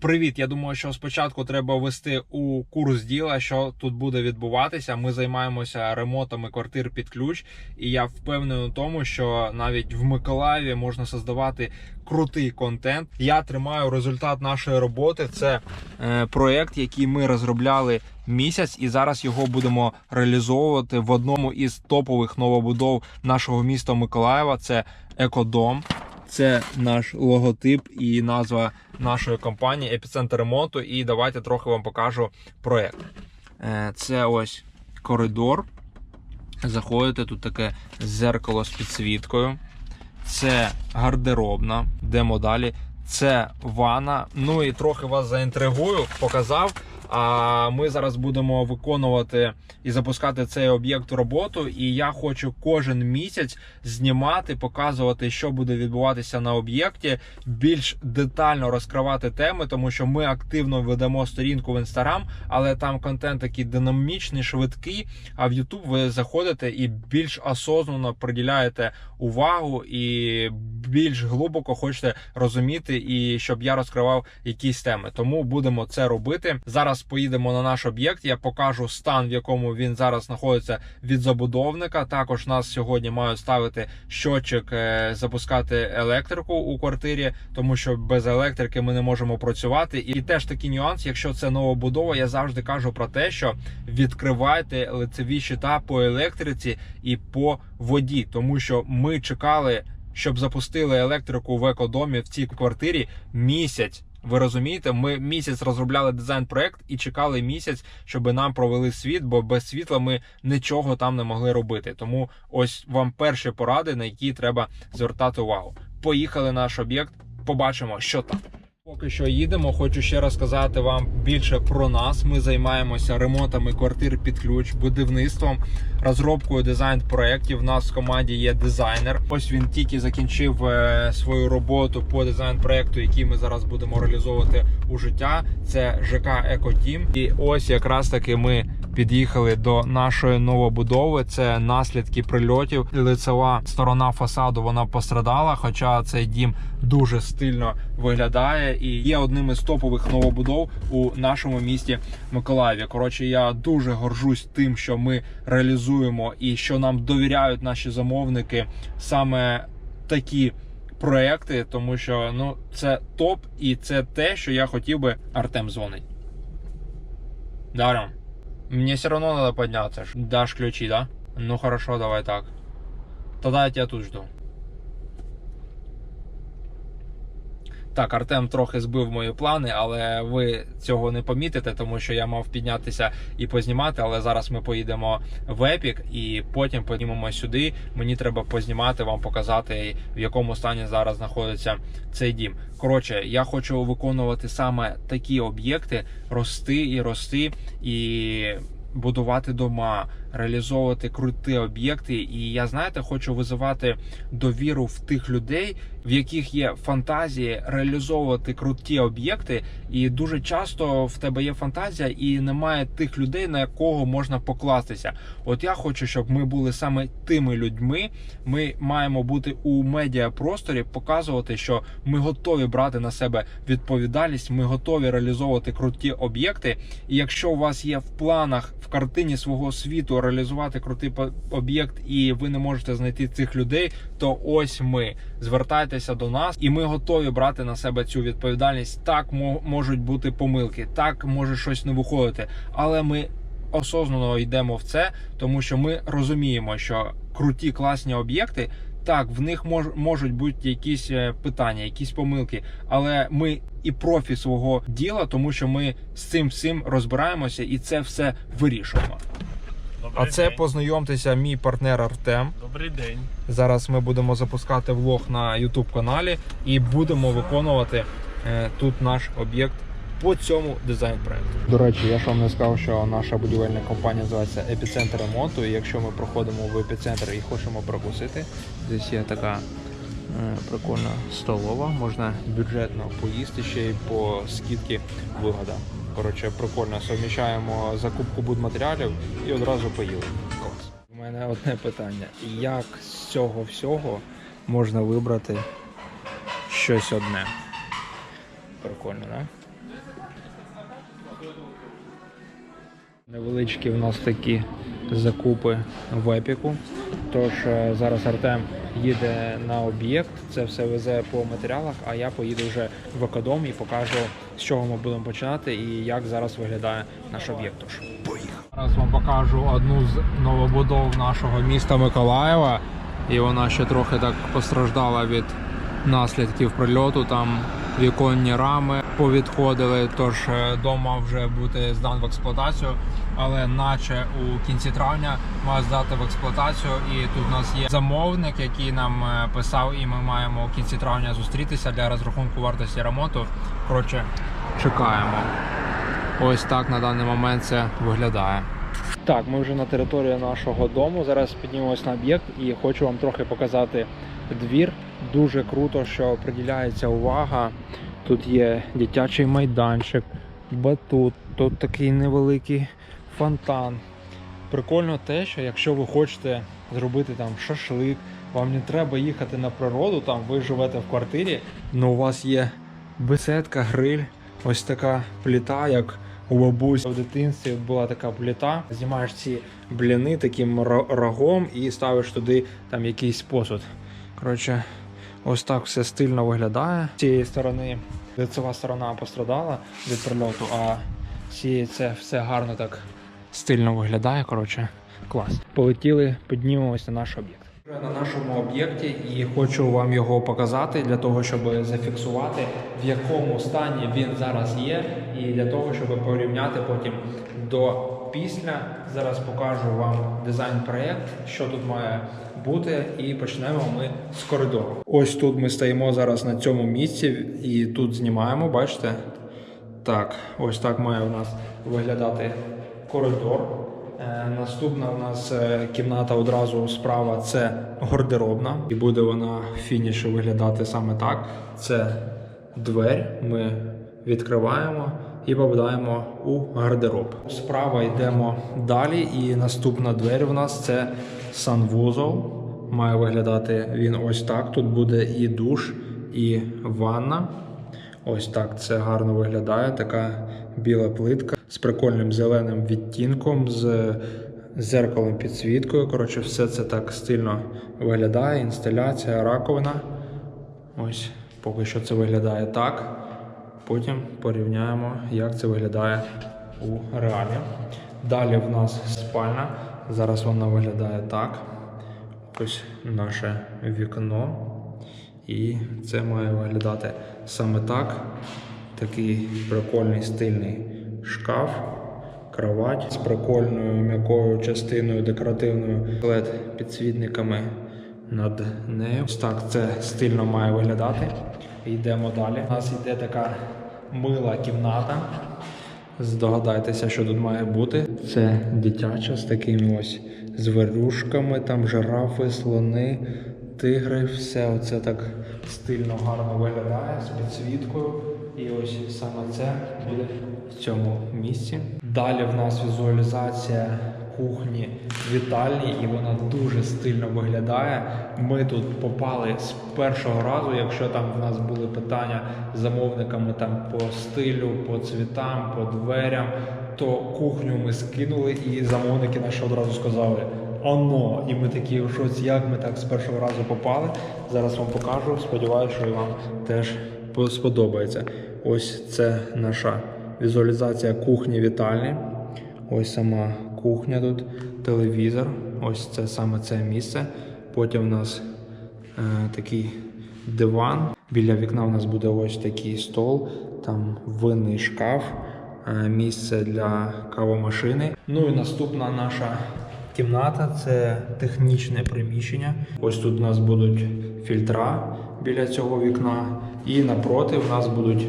Привіт! Я думаю, що спочатку треба ввести у курс діла, що тут буде відбуватися. Ми займаємося ремонтами квартир під ключ, і я впевнений у тому, що навіть в Миколаєві можна создавати крутий контент. Я тримаю результат нашої роботи. Це е, проект, який ми розробляли місяць, і зараз його будемо реалізовувати в одному із топових новобудов нашого міста Миколаєва. Це екодом. Це наш логотип і назва нашої компанії епіцентр ремонту. І давайте трохи вам покажу проект. Е, Це ось коридор. Заходите, тут таке зеркало з підсвіткою. Це гардеробна, йдемо далі. Це ванна. Ну і трохи вас заінтригую, показав. А ми зараз будемо виконувати і запускати цей об'єкт роботу. І я хочу кожен місяць знімати, показувати, що буде відбуватися на об'єкті, більш детально розкривати теми, тому що ми активно ведемо сторінку в інстаграм, але там контент такий динамічний, швидкий. А в Ютуб ви заходите і більш осознанно приділяєте увагу і більш глибоко хочете розуміти, і щоб я розкривав якісь теми. Тому будемо це робити. Зараз поїдемо на наш об'єкт. Я покажу стан, в якому він зараз знаходиться від забудовника. Також нас сьогодні мають ставити щотчик, е, запускати електрику у квартирі, тому що без електрики ми не можемо працювати. І теж такий нюанс, якщо це новобудова, я завжди кажу про те, що відкривайте лицеві щита по електриці і по воді, тому що ми чекали, щоб запустили електрику в екодомі в цій квартирі місяць. Ви розумієте, ми місяць розробляли дизайн-проект і чекали місяць, щоб нам провели світ, бо без світла ми нічого там не могли робити. Тому ось вам перші поради, на які треба звертати увагу. Поїхали наш об'єкт, побачимо, що там. Поки що їдемо, хочу ще раз сказати вам більше про нас. Ми займаємося ремонтами квартир під ключ, будівництвом, розробкою дизайн проєктів. У нас в команді є дизайнер. Ось він тільки закінчив е, свою роботу по дизайн проєкту, який ми зараз будемо реалізовувати у життя. Це ЖК Екотім. І ось якраз таки ми під'їхали до нашої новобудови. Це наслідки прильотів. Лицева сторона фасаду вона пострадала, хоча цей дім дуже стильно виглядає і є одним із топових новобудов у нашому місті Миколаєві. Коротше, я дуже горжусь тим, що ми реалізуємо і що нам довіряють наші замовники саме такі. Проекти, тому що ну це топ, і це те, що я хотів би. Артем дзвонить. Да, Ром? Мне все равно надо подняться. Дашь ключи, да? Ну хорошо, давай так. Тогда я тебя тут жду. Так, Артем трохи збив мої плани, але ви цього не помітите, тому що я мав піднятися і познімати. Але зараз ми поїдемо в Епік і потім піднімемо сюди. Мені треба познімати, вам показати, в якому стані зараз знаходиться цей дім. Коротше, я хочу виконувати саме такі об'єкти, рости і рости і. Будувати дома, реалізовувати круті об'єкти, і я знаєте, хочу визивати довіру в тих людей, в яких є фантазії реалізовувати круті об'єкти. І дуже часто в тебе є фантазія, і немає тих людей, на якого можна покластися. От я хочу, щоб ми були саме тими людьми. Ми маємо бути у медіапросторі, показувати, що ми готові брати на себе відповідальність. Ми готові реалізовувати круті об'єкти. І якщо у вас є в планах в картині свого світу реалізувати крутий об'єкт, і ви не можете знайти цих людей, то ось ми звертайтеся до нас, і ми готові брати на себе цю відповідальність. Так мо- можуть бути помилки, так може щось не виходити, але ми осознано йдемо в це, тому що ми розуміємо, що круті класні об'єкти. Так, в них мож, можуть бути якісь е, питання, якісь помилки, але ми і профі свого діла, тому що ми з цим всім розбираємося і це все вирішуємо. Добрий А це день. познайомтеся, мій партнер Артем. Добрий день. Зараз ми будемо запускати влог на YouTube каналі і будемо виконувати е, тут наш об'єкт по цьому дизайн проекту. До речі, я ж вам не сказав, що наша будівельна компанія називається епіцентр ремонту. І якщо ми проходимо в епіцентр і хочемо прокусити, здесь є така е, прикольна столова, можна бюджетно поїсти ще й по скидці вигода. Коротше, прикольно совміщаємо закупку будматеріалів і одразу поїли. У мене одне питання: як з цього всього можна вибрати щось одне? Прикольно, да? Невеличкі в нас такі закупи в епіку. Тож е, зараз Артем їде на об'єкт, це все везе по матеріалах, а я поїду вже в екодом і покажу, з чого ми будемо починати і як зараз виглядає наш об'єкт. Тож. Зараз вам покажу одну з новобудов нашого міста Миколаєва. І вона ще трохи так постраждала від наслідків прильоту. Там віконні рами повідходили, тож е, дом мав вже бути здан в експлуатацію. Але наче у кінці травня має здати в експлуатацію. І тут у нас є замовник, який нам е, писав, і ми маємо у кінці травня зустрітися для розрахунку вартості ремонту. Коротше, чекаємо. Ось так на даний момент це виглядає. Так, ми вже на території нашого дому. Зараз піднімемось на об'єкт і хочу вам трохи показати двір. Дуже круто, що приділяється увага. Тут є дитячий майданчик, батут, тут такий невеликий фонтан. Прикольно те, що якщо ви хочете зробити там шашлик, вам не треба їхати на природу, там ви живете в квартирі, але у вас є беседка, гриль, ось така пліта, як у бабусі в дитинстві була така пліта. Знімаєш ці бліни таким рогом і ставиш туди там якийсь посуд. Коротше, ось так все стильно виглядає. З цієї сторони лицева сторона пострадала від прильоту, а з цієї це все гарно так стильно виглядає. Коротше, клас. Полетіли, піднімемось на наш об'єкт. На нашому об'єкті і хочу вам його показати для того, щоб зафіксувати, в якому стані він зараз є, і для того, щоб порівняти потім до після. Зараз покажу вам дизайн-проєкт, що тут має бути, і почнемо ми з коридору. Ось тут ми стоїмо зараз на цьому місці і тут знімаємо, бачите? Так, ось так має у нас виглядати коридор. Е, Наступна у нас е, кімната одразу справа це гардеробна, і буде вона в фініші виглядати саме так. Це двері. Ми відкриваємо і попадаємо у гардероб. Справа йдемо далі, і наступна двері в нас це санвузол. Має виглядати він ось так. Тут буде і душ, і ванна. Ось так це гарно виглядає. Така біла плитка з прикольним зеленим відтінком, з зеркалом підсвіткою. Коротше, все це так стильно виглядає. Інсталяція, раковина. Ось поки що це виглядає так. Потім порівняємо, як це виглядає у реалі. Далі в нас спальня. Зараз вона виглядає так. Ось наше вікно. І це має виглядати саме так. Такий прикольний стильний шкаф, кровать з прикольною м'якою частиною декоративною led підсвітниками над нею. Ось так це стильно має виглядати. Йдемо далі. У нас йде така мила кімната. Здогадайтеся, що тут має бути. Це дитяча з такими ось зверюшками, там жирафи, слони, тигри. Все оце так стильно гарно виглядає з підсвіткою. І ось саме це буде в цьому місці. Далі в нас візуалізація кухні вітальні, і вона дуже стильно виглядає. Ми тут попали з першого разу. Якщо там в нас були питання з замовниками там по стилю, по цвітам, по дверям, то кухню ми скинули, і замовники наші одразу сказали. Оно, і ми такі в як ми так з першого разу попали. Зараз вам покажу. Сподіваюся, що і вам теж сподобається. Ось це наша візуалізація кухні вітальні. Ось сама кухня тут, телевізор. Ось це саме це місце. Потім у нас е, такий диван. Біля вікна у нас буде ось такий стол, там винний шкаф, е, місце для кавомашини. Ну і наступна наша кімната це технічне приміщення. Ось тут у нас будуть фільтра біля цього вікна, і напроти в нас будуть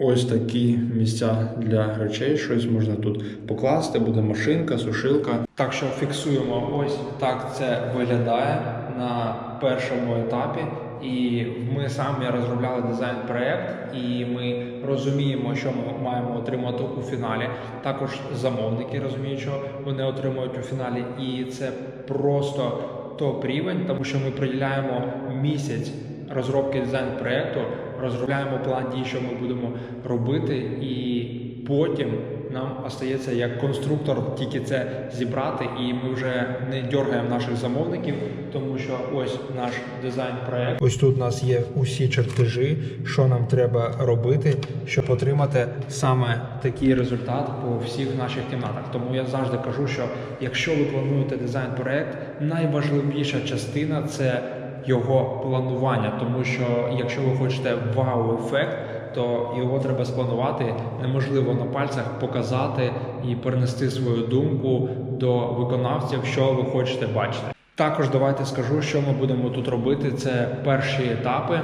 Ось такі місця для речей, щось можна тут покласти, буде машинка, сушилка. Так що фіксуємо, ось так це виглядає на першому етапі. І ми самі розробляли дизайн-проект, і ми розуміємо, що ми маємо отримати у фіналі. Також замовники розуміють, що вони отримують у фіналі, і це просто топ рівень, тому що ми приділяємо місяць розробки дизайн проекту розробляємо план дій, що ми будемо робити, і потім нам остається як конструктор тільки це зібрати, і ми вже не дергаємо наших замовників, тому що ось наш дизайн проект. Ось тут у нас є усі чертежі, що нам треба робити, щоб отримати саме такий результат по всіх наших кімнатах. Тому я завжди кажу, що якщо ви плануєте дизайн проект, найважливіша частина це його планування, тому що якщо ви хочете вау-ефект, то його треба спланувати. Неможливо на пальцях показати і перенести свою думку до виконавців, що ви хочете бачити. Також давайте скажу, що ми будемо тут робити. Це перші етапи.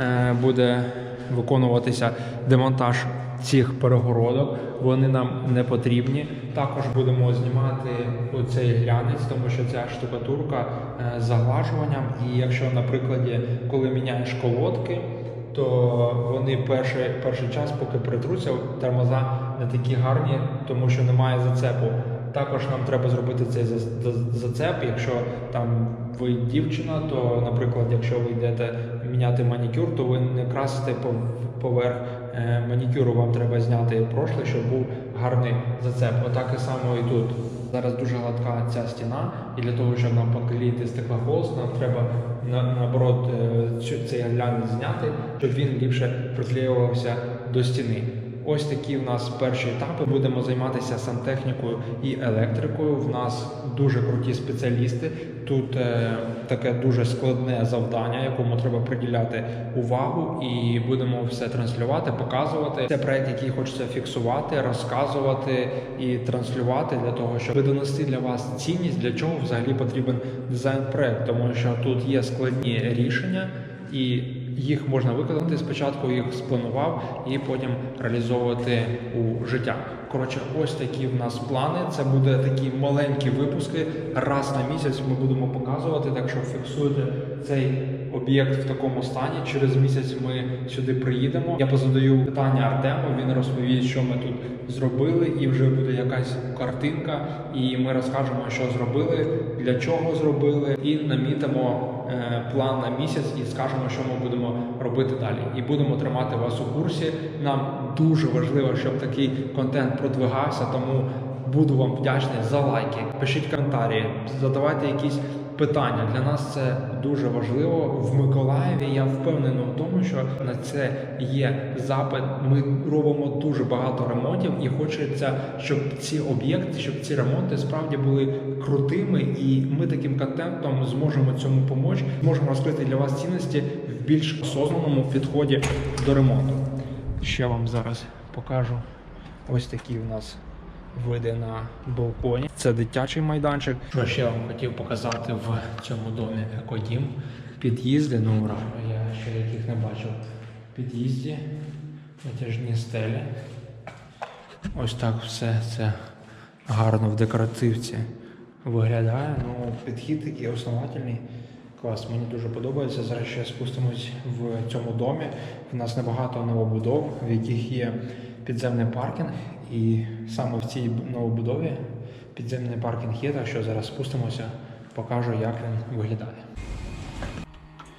Е, Буде виконуватися демонтаж цих перегородок. Вони нам не потрібні. Також будемо знімати оцей глянець, тому що ця штукатурка е, з заглажуванням. І якщо, наприклад, коли міняєш колодки, то вони перший, перший час, поки притруться, тормоза не такі гарні, тому що немає зацепу. Також нам треба зробити цей за- за- зацеп. Якщо там ви дівчина, то, наприклад, якщо ви йдете міняти манікюр, то ви не красите пов- поверх манікюру, вам треба зняти прошлий, щоб був гарний зацеп. Отак і само і тут. Зараз дуже гладка ця стіна, і для того, щоб нам поклеїти стеклохолст, нам треба на, наоборот е, цей глянець зняти, щоб він ліпше приклеювався до стіни. Ось такі в нас перші етапи. Будемо займатися сантехнікою і електрикою. В нас дуже круті спеціалісти. Тут е, таке дуже складне завдання, якому треба приділяти увагу, і будемо все транслювати, показувати. Це проект, який хочеться фіксувати, розказувати і транслювати для того, щоб донести для вас цінність, для чого взагалі потрібен дизайн проект, тому що тут є складні рішення і їх можна виконати спочатку, їх спланував і потім реалізовувати у життя. Коротше, ось такі в нас плани. Це буде такі маленькі випуски. Раз на місяць ми будемо показувати. Так що фіксуйте цей об'єкт в такому стані. Через місяць ми сюди приїдемо. Я позадаю питання Артему. Він розповість, що ми тут зробили, і вже буде якась картинка. І ми розкажемо, що зробили, для чого зробили, і намітимо план на місяць і скажемо, що ми будемо робити далі. І будемо тримати вас у курсі. Нам дуже важливо, щоб такий контент продвигався. Тому буду вам вдячний за лайки. Пишіть коментарі, задавайте якісь питання. Для нас це дуже важливо. В Миколаєві я впевнений у тому, що на це є запит. Ми робимо дуже багато ремонтів, і хочеться, щоб ці об'єкти, щоб ці ремонти справді були крутими, і ми таким контентом зможемо цьому допомогти, зможемо розкрити для вас цінності в більш осознаному підході до ремонту. Ще вам зараз покажу ось такі у нас види на балконі. Це дитячий майданчик. Що ще вам хотів показати в цьому домі екодім. Під'їзди, ну ура, я ще яких не бачив. Під'їзді, натяжні стелі. Ось так все це гарно в декоративці виглядає. Ну, підхід такий основательний. Клас, мені дуже подобається. Зараз ще спустимось в цьому домі. У нас небагато новобудов, в яких є підземний паркінг. І саме в цій новобудові підземний паркінг є, так що зараз спустимося, покажу, як він виглядає.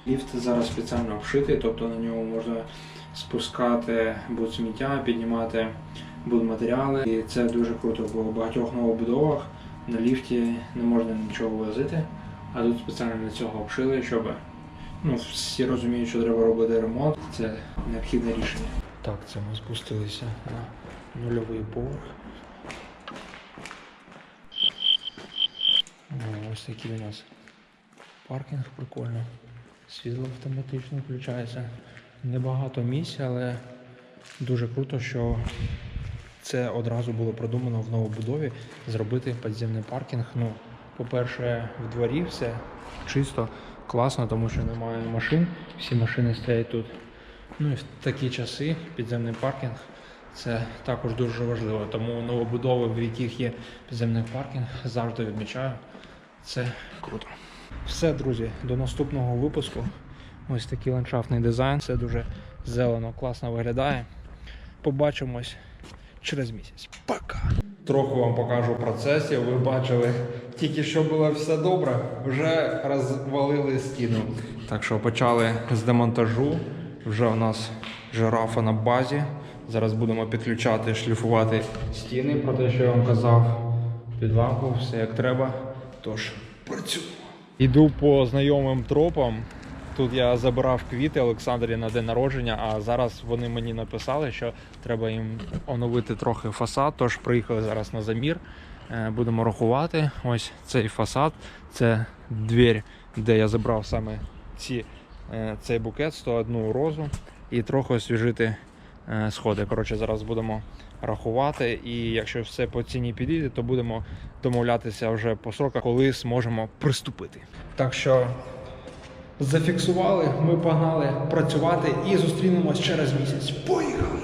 Ліфт зараз спеціально обшитий, тобто на ньому можна спускати будь-сміття, піднімати будь-матеріали. І це дуже круто, бо в багатьох новобудовах на ліфті не можна нічого возити, а тут спеціально для цього обшили, щоб ну, всі розуміють, що треба робити ремонт. Це необхідне рішення. Так, це ми спустилися на нульовий поверх. Ось такий у нас паркінг прикольно. Світло автоматично включається. Nебагато місця, але дуже круто, що це одразу було продумано в новобудові зробити підземний паркінг. Ну, по-перше, в дворі все чисто, класно, тому що немає машин, всі машини стоять тут. Ну і в такі часи підземний паркінг це також дуже важливо. Тому новобудови, в яких є підземний паркінг, завжди відмічаю. Це круто. Все, друзі, до наступного випуску. Ось такий ландшафтний дизайн. Все дуже зелено, класно виглядає. Побачимось через місяць. Пока! Трохи вам покажу процесів. Ви бачили, тільки що було все добре, вже розвалили стіну. Так що почали з демонтажу. Вже у нас жирафа на базі. Зараз будемо підключати, шліфувати стіни про те, що я вам казав. Під лампу, все як треба. Тож, працюємо. Іду по знайомим тропам. Тут я забирав квіти Олександрі на день народження, а зараз вони мені написали, що треба їм оновити трохи фасад. Тож приїхали зараз на замір. Е, Будемо рахувати. Ось цей фасад. Це двір, де я забрав саме ці, е, цей букет, 101 розу, і трохи освіжити сходи. Коротше, зараз будемо рахувати. І якщо все по ціні підійде, то будемо домовлятися вже по сроках, коли зможемо приступити. Так що зафіксували, ми погнали працювати і зустрінемось через місяць. Поїхали!